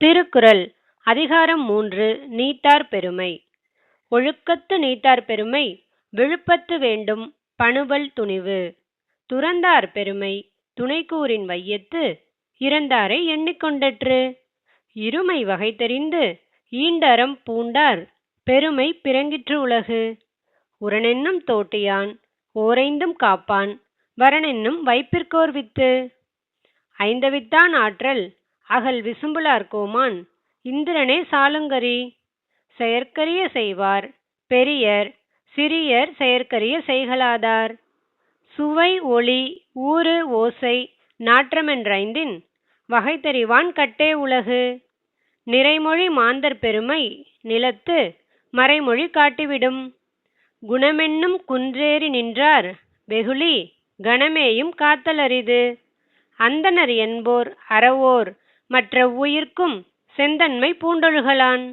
திருக்குறள் அதிகாரம் மூன்று நீத்தார் பெருமை. ஒழுக்கத்து நீத்தார் பெருமை விழுப்பத்து வேண்டும் பணுவல் துணிவு. துறந்தார் பெருமை துணைக்கூறின் வையத்து இறந்தாரை எண்ணிக்கொண்டற்று இருமை வகை தெரிந்து ஈண்டறம் பூண்டார் பெருமை பிறங்கிற்று உலகு. உரனென்னும் தோட்டியான் ஓரைந்தும் காப்பான் வரனென்னும் வைப்பிற்கோர் வித்து. ஐந்தவித்தான் ஆற்றல் அகல் விசும்புலார் கோமான் இந்திரனே சாலுங்கரி. செயற்கரிய செய்வார். பெரியர் சிறியர் செயற்கரிய செய்கலாதார் சுவை ஒளி ஊறு ஓசை நாற்றமென்றைந்தின் வகை தெரிவான் கட்டே உலகு. நிறைமொழி மாந்தர் பெருமை நிலத்து மறைமொழி காட்டிவிடும். குணமென்னும் குன்றேறி நின்றார் வெகுளி கணமேயும் காத்தல் அரிது என்போர் அறவோர் மற்ற உயிர்க்கும் செந்தன்மை பூண்டொழுகலான்.